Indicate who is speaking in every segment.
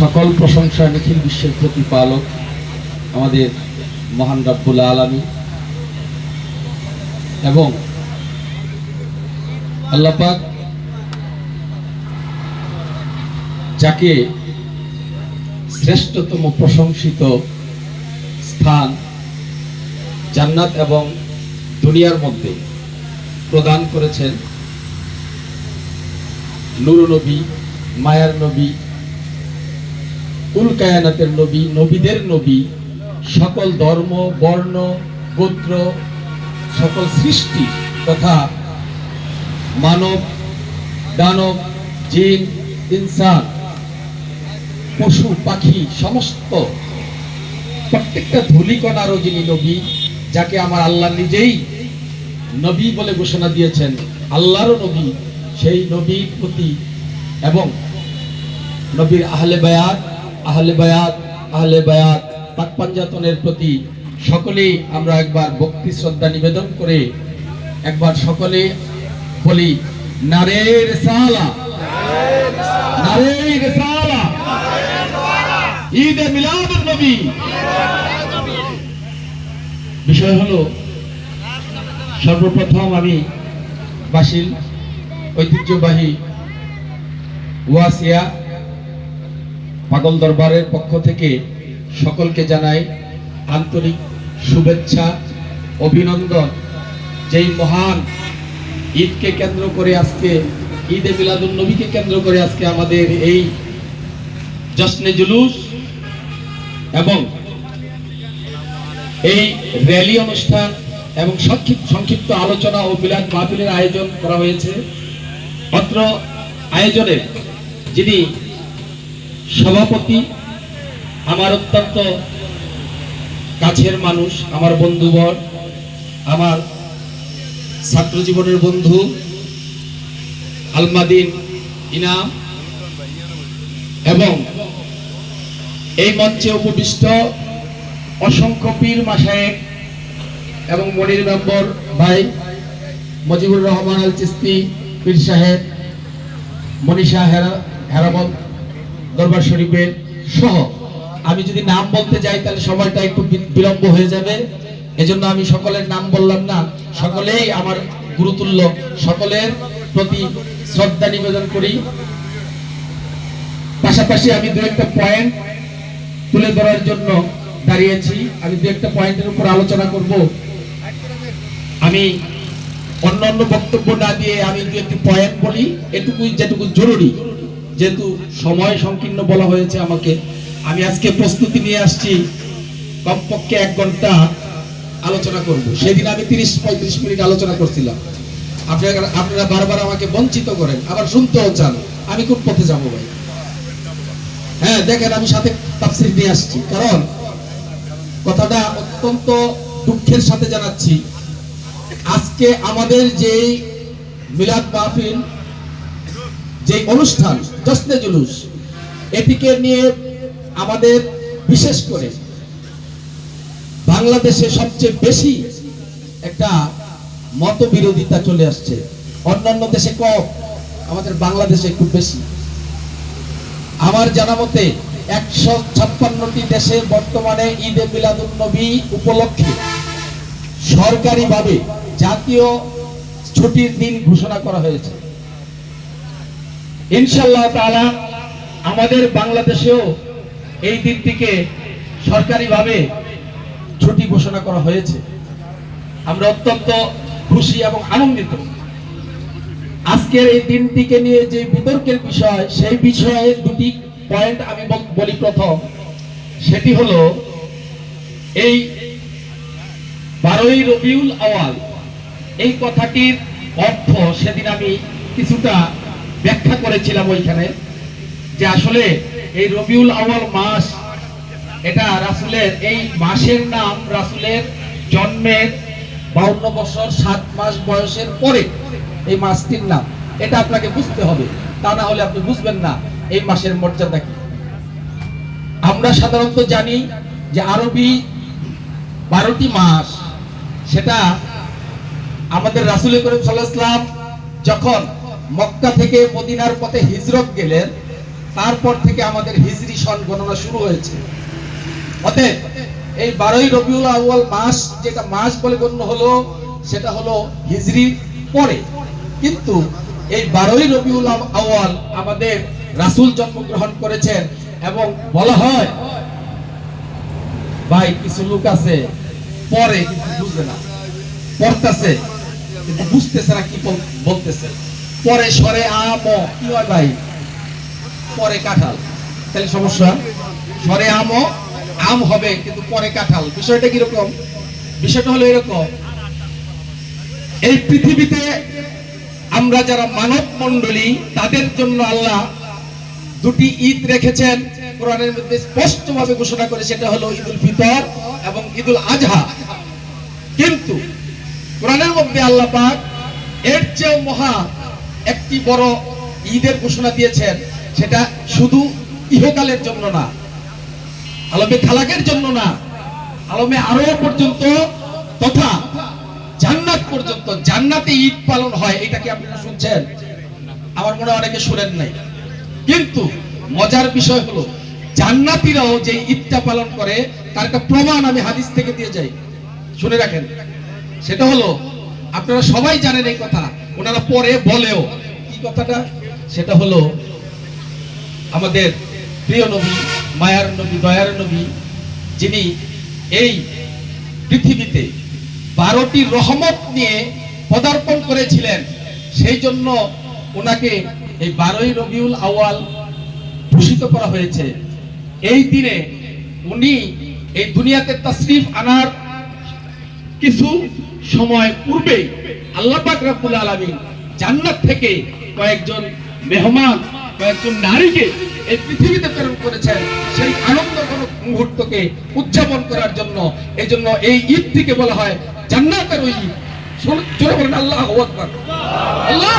Speaker 1: সকল প্রশংসা নিখিল বিশ্বের প্রতিপালক, আমাদের মহান রব্বুল আলমী এবং আল্লাপাক যাকে শ্রেষ্ঠতম প্রশংসিত স্থান জান্নাত এবং দুনিয়ার মধ্যে প্রদান করেছেন নুর নবী মায়ার নবী কুল কায়ানাতের নবী, নবীদের নবী, সকল ধর্ম, বর্ণ, গোত্র, সকল সৃষ্টি তথা মানব, দানব, জিন, ইনসান, পশু, পাখি, সমস্ত প্রত্যেকটা ধুলিকণারও যিনি নবী, যাকে আমার আল্লাহ নিজেই নবী বলে ঘোষণা দিয়েছেন, আল্লাহরও নবী, সেই নবীর প্রতি এবং নবীর আহলে বায়াত আহলে বায়াত আহলে বায়াত, পাক পাঞ্জাতনের প্রতি সকলেই আমরা একবার ভক্তি, শ্রদ্ধা নিবেদন করে একবার সকলে বলি, নারে রেসালা। নারে রেসালা। ঈদে মিলাদুন নবী। বিষয় হলো, সর্বপ্রথম আমি বাসিল ঐতিহ্যবাহী ওয়াসিয়া পাগল দরবারের পক্ষ থেকে সকলকে জানাই আন্তরিক শুভেচ্ছা, অভিনন্দন। যেই মহান ঈদকে কেন্দ্র করে আজকে, ঈদে মিলাদুল নবীকে কেন্দ্র করে আজকে আমাদের এই জশ্নে জুলুস এবং এই র্যালি অনুষ্ঠান এবং সংক্ষিপ্ত সংক্ষিপ্ত আলোচনা ও মিলাদ মাহফিলের আয়োজন করা হয়েছে। অত্র আয়োজনে যিনি সভাপতি, আমার অত্যন্ত কাছের মানুষ, আমার বন্ধুবর, আমার ছাত্র জীবনের বন্ধু, আলমাদিন ইনাম এবং এই মঞ্চে উপবিষ্ট অসংখ্য পীর মাসায়েক এবং মনির মেম্বর ভাই মজিবুর রহমান আল চিস্তি পীর সাহেব, মনীষা হেরা হেরামল দরবার শরীফের সহ। আমি যদি নাম বলতে যাই, তাহলে সময়টা একটু বিলম্ব হয়ে যাবে। এজন্য আমি সকলের নাম বললাম না। সকলেই আমার গুরুতুল্য, সকলের প্রতি শ্রদ্ধা নিবেদন করি। পাশাপাশি আমি দু একটা পয়েন্ট তুলে ধরার জন্য দাঁড়িয়েছি। আমি দু একটা পয়েন্টের উপর আলোচনা করব। আমি অন্য অন্য বক্তব্য না দিয়ে আমি দু একটি পয়েন্ট বলি। এটুকুই যেটুকু জরুরি। যেহেতু সময় সংকীর্ণ বলা হয়েছে আমাকে, আমি আজকে প্রস্তুতি নিয়ে আসছি, কমপক্ষে এক ঘণ্টা আলোচনা করব। সেদিন আমি তিরিশ, পঁয়ত্রিশ মিনিট আলোচনা করছিলাম। আপনারা আপনারা বারবার আমাকে বঞ্চিত করেন, আবার শুনতেও চান। আমি কোন পথে যাব ভাই। হ্যাঁ দেখেন, আমি সাথে তাফসির নিয়ে আসছি। কারণ কথাটা অত্যন্ত দুঃখের সাথে জানাচ্ছি। আজকে আমাদের যে মিলাদ মাহফিল যে অনুষ্ঠান, জশ্নে জুলুস, এটিকে নিয়ে আমাদের বিশেষ করে বাংলাদেশে সবচেয়ে বেশি একটা মতবিরোধিতা চলে আসছে। অন্যান্য দেশে কম, আমাদের বাংলাদেশে খুব বেশি। আমার জানা মতে একশো ছাপ্পান্নটি দেশে বর্তমানে ঈদে মিলাদুল নবী উপলক্ষে সরকারিভাবে জাতীয় ছুটির দিন ঘোষণা করা হয়েছে। ইনশাল্লাহ তাআলা আমাদের বাংলাদেশেও এই দিনটিকে সরকারিভাবে ছুটি ঘোষণা করা হয়েছে। আমরা অত্যন্ত খুশি এবং আনন্দিত। আজকের এই দিনটিকে নিয়ে যে বিতর্কের বিষয়, সেই বিষয়ে দুটি পয়েন্ট আমি বলি প্রথম। সেটি হলো, এই বারোই রবিউল আওয়াল, এই কথাটির অর্থ সেদিন আমি কিছুটা ব্যাখ্যা করেছিলাম ওইখানে যে আসলে এই রবিউল আওয়াল মাস, এটা রাসুলের, এই মাসের নাম রাসুলের জন্মের বাউন্ন বছর সাত মাস বয়সের পরে এই মাসটির নাম। এটা আপনাকে বুঝতে হবে। তা না হলে আপনি বুঝবেন না এই মাসের মর্যাদা কি। আমরা সাধারণত জানি যে আরবি বারোটি মাস, সেটা আমাদের রাসুল করিম সাল্লাহাম যখন মক্কা থেকে মদিনার পথে হিজরত গেলেন, তারপর থেকে আমাদের হিজরি সন গণনা শুরু হয়েছে। অতএব এই বারোই রবিউল আউয়াল মাস যেটা মাস বলে গণ্য হলো, সেটা হলো হিজরি পরে। কিন্তু এই বারোই রবিউল আউয়াল আমাদের রাসূল জন্মগ্রহণ করেছেন এবং বলা হয়, ভাই, কিছু লোক আছে, পরে কিন্তু বুঝবে না, পড়তেছে, কিন্তু বুঝতেছে না কি বলতেছে। পরে সরে আম। কি হয় ভাই? পরে কাঁঠাল। তাহলে সমস্যা? সরে আমও আম হবে, কিন্তু পরে কাঁঠাল। বিষয়টা কীরকম? বিষয়টা হলো এরকম। এই পৃথিবীতে আমরা যারা মানব মন্ডলী তাদের জন্য আল্লাহ দুটি ঈদ রেখেছেন। কোরআনের মধ্যে স্পষ্টভাবে ঘোষণা করে সেটা হলো ঈদুল ফিতর এবং ঈদুল আজহা। কিন্তু কোরআনের মধ্যে আল্লাহ পাক এর চেয়েও মহা একটি বড় ঈদের ঘোষণা দিয়েছেন, সেটা শুধু ইহকালের জন্য না, আলমে খালাকের জন্য না, আলমে আরও পর্যন্ত তথা জান্নাত পর্যন্ত, জান্নাতে ঈদ পালন হয় এটা কি আপনারা শুনছেন? আমার মনে অনেকে শুনেন নাই। কিন্তু মজার বিষয় হলো, জান্নাতীরাও যে ঈদটা পালন করে, তার একটা প্রমাণ আমি হাদিস থেকে দিয়ে যাই। শুনে রাখেন। সেটা হলো, আপনারা সবাই জানেন এই কথা ওনারা পরে বলেও, কি কথাটা? সেটা হলো, আমাদের প্রিয় নবী, মায়ার নবী, দয়ার নবী, যিনি এই পৃথিবীতে বারোটি রহমত নিয়ে পদার্পণ করেছিলেন, সেই জন্য ওনাকে এই বারোই রবিউল আওয়াল ভূষিত করা হয়েছে। এই দিনে উনি এই দুনিয়াতে তশরিফ আনার কিছু সময় পূর্বে আল্লাহ পাক আলামিন জান্নাত থেকে কয়েকজন মেহমান, কয়েকজন নারীকে এই পৃথিবীতে প্রেরণ করেছেন সেই আনন্দজনক মুহূর্তকে উদযাপন করার জন্য। এই জন্য এই ঈদটিকে বলা হয় জান্নাতের ওই আল্লাহ আল্লাহ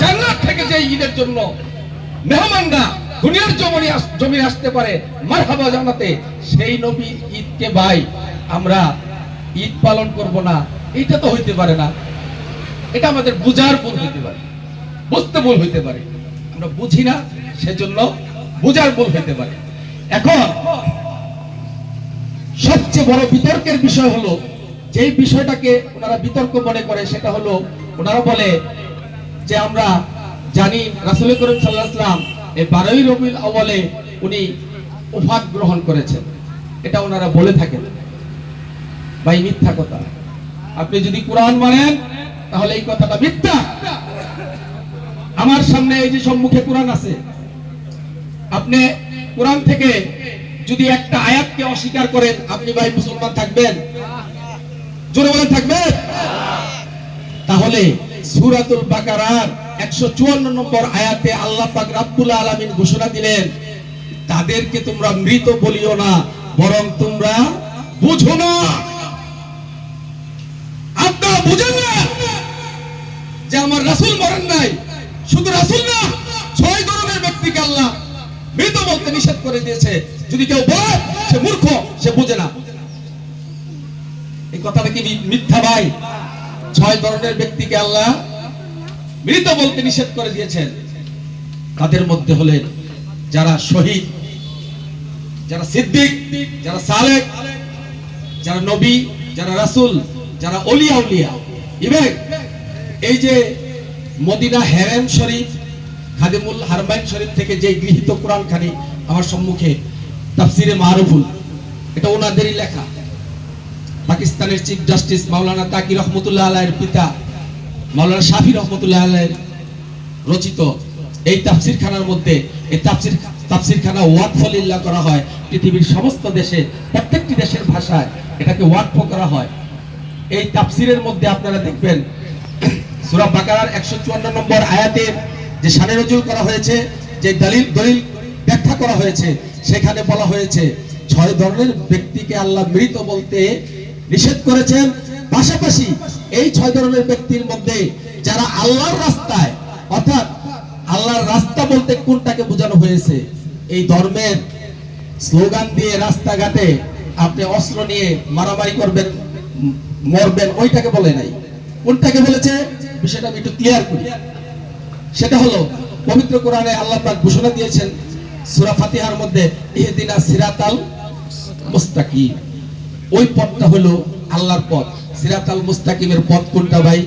Speaker 1: জান্নাত থেকে যে ঈদের জন্য মেহমানরা দুনিয়ার জমিনে জমি আসতে পারে মার মারহাবা জানাতে সেই নবীর ঈদকে ভাই, আমরা ঈদ পালন করব না এটা তো হইতে পারে না। এটা আমাদের বুঝার ভুল হইতে পারে। বুঝতে ভুল হইতে পারে। আমরা বুঝি না, সেজন্য বুঝার ভুল হইতে পারে। এখন সবচেয়ে বড় বিতর্কের বিষয় হলো, যেই বিষয়টাকে ওনারা বিতর্ক মনে করে, সেটা হলো, ওনারা বলে যে আমরা জানি রাসুল করিম সাল্লাহাম এই বারোই রবিউল আওয়ালে উনি উফাত গ্রহণ করেছেন। এটা ওনারা বলে থাকেন। ভাই, মিথ্যা কথা। আপনি যদি কোরআন মানেন, তাহলে এই কথাটা মিথ্যা। আমার সামনে এই যে সম্মুখে কোরআন আছে, আপনি কোরআন থেকে যদি একটা আয়াতকে অস্বীকার করেন, আপনি ভাই মুসলমান থাকবেন? জোরে বলে থাকবেন? তাহলে সূরাতুল বাকারার 154 নম্বর আয়াতে আল্লাহ পাক রাব্বুল আলামিন ঘোষণা দিলেন, তাদেরকে তোমরা মৃত বলিও না, বরং তোমরা বুঝো না আপনারা বুঝেন না যে আমার রাসূল মরেন নাই, শুধু রাসূল না, ছয় ধরনের ব্যক্তিকে আল্লাহ মৃত বলতে নিষেধ করে দিয়েছে। যদি কেউ বলে, সে মূর্খ, সে বুঝে না। এই কথাটা কি মিথ্যা ভাই? ছয় ধরনের ব্যক্তিকে আল্লাহ মৃত বলতে নিষেধ করে দিয়েছেন। তাদের মধ্যে হলেন যারা শহীদ, যারা সিদ্দিক, যারা সালেক, যারা নবী, যারা রাসূল, যারা অলিয়া উলিয়া ইভেন এই যে মদিনা হেরেন শরীফ, খাদিমুল হারমাইন শরীফ থেকে যে গৃহীত কোরআন খানি আমার সম্মুখে তাফসিরে মারুফুল, এটা ওনাদেরই লেখা। পাকিস্তানের চিফ জাস্টিস মাওলানা তাকি রহমতুল্লাহ আলাইয়ের পিতা, মাওলানা শাফি রহমতুল্লাহ আলাইয়ের রচিত এই তাফসির খানার মধ্যে, এই তাফসির তাফসির খানা ওয়াকফলিল্লাহ করা হয়। পৃথিবীর সমস্ত দেশে, প্রত্যেকটি দেশের ভাষায় এটাকে ওয়াকফ করা হয়। এই তাফসিরের মধ্যে আপনারা দেখবেন সূরা বাকারার 154 নম্বর আয়াতের যে শানে নজুল করা হয়েছে, যে দলিল দলিল ব্যাখ্যা করা হয়েছে, সেখানে বলা হয়েছে, ছয় ধরনের ব্যক্তিকে আল্লাহ মৃত বলতে নিষেধ করেছেন। পাশাপাশি এই ছয় ধরনের ব্যক্তির মধ্যে যারা আল্লাহর রাস্তায়, অর্থাৎ আল্লাহর রাস্তা বলতে কোনটাকে বোঝানো হয়েছে, এই ধর্মের স্লোগান দিয়ে রাস্তাঘাটে আপনি অস্ত্র নিয়ে মারামারি করবেন, মরবেন, ওইটাকে বলে নাই। কোনটাকে বলেছে? বিষয়টা আমি একটু ক্লিয়ার করি। সেটা হলো, পবিত্র কোরআনে আল্লাহ পাক ঘোষণা দিয়েছেন, সূরা ফাতিহার মধ্যে, ইহদিনা সিরাতাল মুস্তাকিম। ওই পথটা হলো আল্লাহর পথ। সিরাতাল মুস্তাকিমের পথ কোনটা ভাই?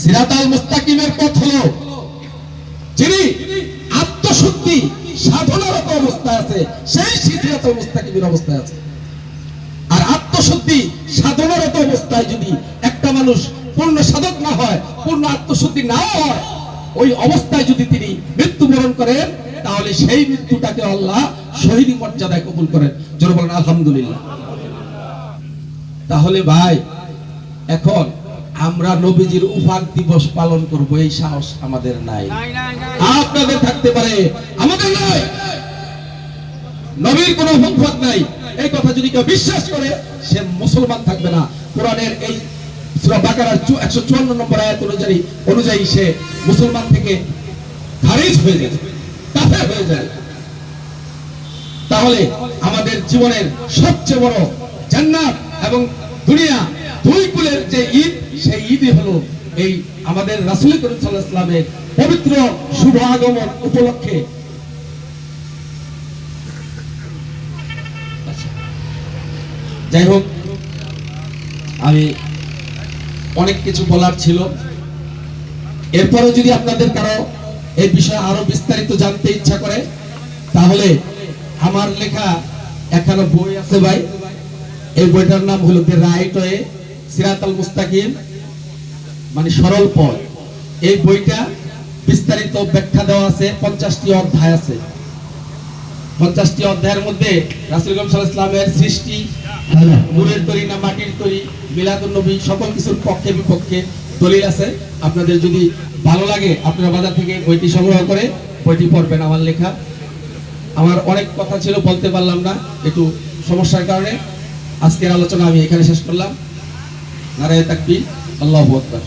Speaker 1: সিরাতাল মুস্তাকিমের পথ হলো যিনি আত্মশুদ্ধি সাধনারত অবস্থায় আছে, সেই সিরাতাল মুস্তাকিমের অবস্থায় আছে। আর আত্মশুদ্ধি সাধনারত অবস্থায় যদি একটা মানুষ পূর্ণ সাধক না হয় পূর্ণ আত্মশুদ্ধি নাও হয় ওই অবস্থায় যদি তিনি মৃত্যুবরণ করেন তাহলে সেই মৃত্যুটাকে আল্লাহ শহীদ মর্যাদায় কবুল করেন। জোর বলেন আলহামদুলিল্লাহ। তাহলে ভাই এখন আমরা নবীজির উফাক দিবস পালন করব এই সাহস আমাদের নাই। আপনাদের থাকতে পারে আমাদের নাই। নবীর কোনো মুখপাত নাই। এই কথা যদি কেউ বিশ্বাস করে সে মুসলমান থাকবে না। কোরআনের এই সূরা বাকারার একশো চুয়ান্ন নম্বর আয়াত অনুযায়ী অনুযায়ী সে মুসলমান থেকে খারিজ হয়ে যাবে কাফের হয়ে যায় তাহলে আমাদের জীবনের সবচেয়ে বড় জান্নাত এবং দুনিয়া দুই কুলের যে ঈদ, সেই ঈদই হলো এই আমাদের রাসূল পবিত্র শুভ আগমন উপলক্ষে আচ্ছা। যাই হোক, আমি অনেক কিছু বলার ছিল। এরপরে যদি আপনাদের কারও এই বিষয়ে আরও বিস্তারিত জানতে ইচ্ছা করে, তাহলে আমার লেখা এখানে বই আছে ভাই। এই বইটার নাম হলো দ্য রাইট ওয়ে, সিরাতাল মুস্তাকিম মানে সরল পথ। এই বইটা বিস্তারিত ব্যাখ্যা দেওয়া আছে, পঞ্চাশটি অধ্যায় আছে। পঞ্চাশটি অধ্যায়ের মধ্যে রাসুল ইসলামের সৃষ্টি নূরের তৈরি না মাটির তৈরি মিলাদুল নবী সকল কিছুর পক্ষে বিপক্ষে দলিল আছে। আপনাদের যদি ভালো লাগে আপনারা বাজার থেকে বইটি সংগ্রহ করে বইটি পড়বেন আমার লেখা। আমার অনেক কথা ছিল বলতে পারলাম না একটু সমস্যার কারণে। আজকের আলোচনা আমি এখানে শেষ করলাম। নারায় তাকবীর আল্লাহু আকবার।